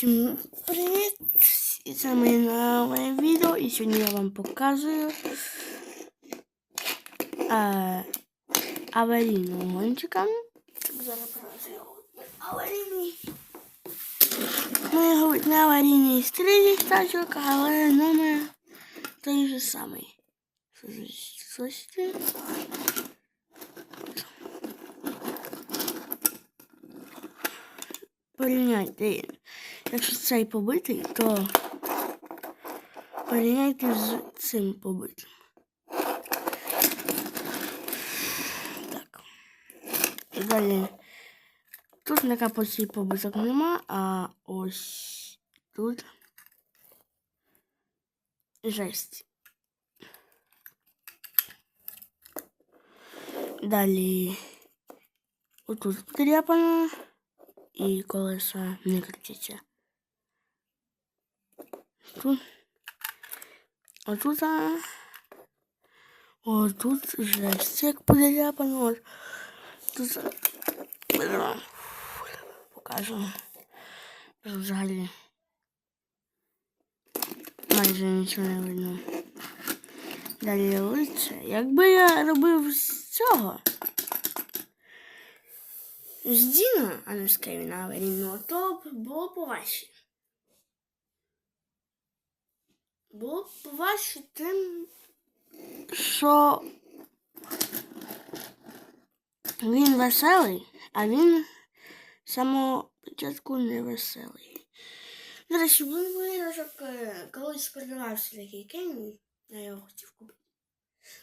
Всім привіт! І це моє нове відео. І я вам показую е, аварійного гонщика. Зараз покажу аварійний. Його не аварійний стрілі тачок, але номер той же самий. Це? Порівняйте. Якщо цей побитий, то порівняйте з цим побитим. Так. Далі. Тут на капоті побиток нема, а ось тут жесть. Далі отут подряпано і колеса не крутяться. Тут. Отут. а, Отут жесть, як подряпано. От. Тут а, покажу. Тут взагалі майже нічого не видно. Далі лице. Якби я робив з цього. З Діна, а не з Кевіна аварійного, то б було б Було б важче тим, що він веселий, а він з самого початку не веселий. До речі, був виражок е, колись продавався такий Кевін, я його хотів купити.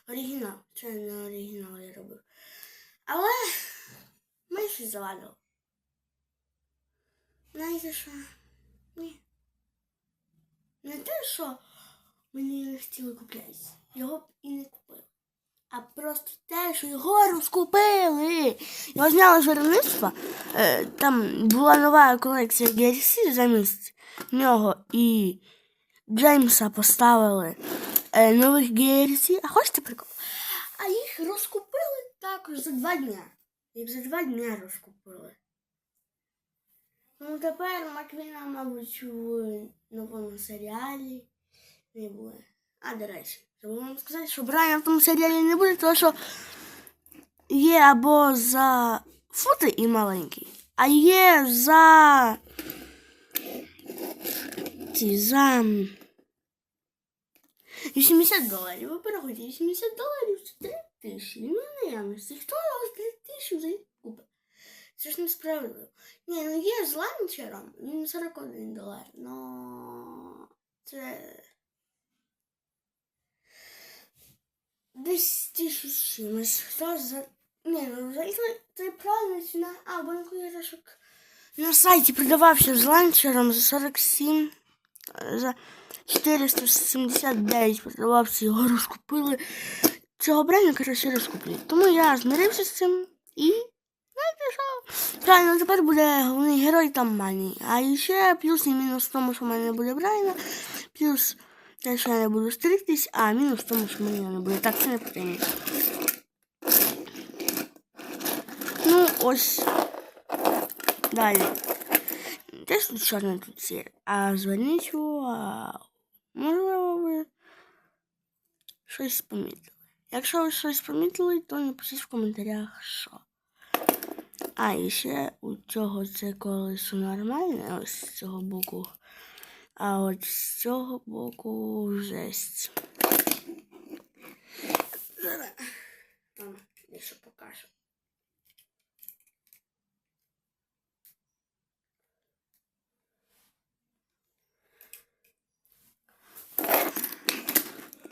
Оригінал, це не оригінал я робив. Але ми щось завадили. Знаєте що? Ні. Не те, що мені не хотіли купляти. Його б і не купили. А просто те, що його розкупили. Його зняли з виробництва. Е, Там була нова колекція DLC замість нього і Джеймса поставили е, нових DLC. А хочете прикол? А їх розкупили також за два дня. Їх за два дня розкупили. Ну тепер Маквіна, мабуть, в новому серіалі не буде. А, до речі, забув вам сказати, що Брайана в тому серіалі не буде, тому що є або за фути і маленький, а є за. Ці за 80 доларів. Ви порахуйте, 80 доларів це 3 тисячі. Ну, наявності. Хто з 3 тисячі взагалі купить? Це ж несправедливо. Ні, ну є з ланчером, він 41 долар, но це десь з чимось. Хто за... Ні, ну взагалі це правильно ціна. А, банку іграшок на сайті продавався з ланчером за 47, за 479 продавався, його розкупили. Цього бренда, коротше, розкуплять. Тому я змирився з цим і знаєте? Правильно, тепер буде головний герой там Мані. А ще плюс і мінус в тому, що в мене буде Брайна, плюс що я не буду стригтись, а мінус тому, що мене не буде. Так, це не потрібно. Ну, ось. Далі. Теж тут чорне тут сіре. А зверніть увагу. Можливо, ви щось помітили. Якщо ви щось помітили, то напишіть в коментарях, що. А, і ще у цього це колесо нормальне, ось з цього боку. А от з цього боку жесть. Зараз вам дещо покажу.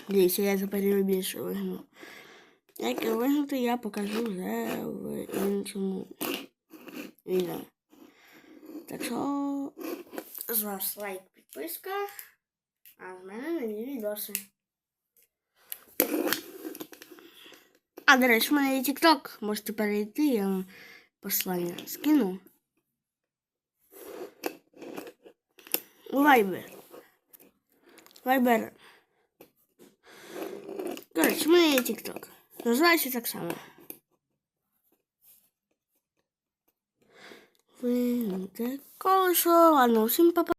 Дивіться, я тепер більше вигну. Як вигнути, я покажу вже в іншому відео. Так що з вас лайк, підписка, а з мене нові відоси. А, до речі, в мене є TikTok, можете перейти, я вам послання скину. Вайбер. Вайбер. Коротше, в мене є TikTok. Називається так само. Колесо, ладно, всім па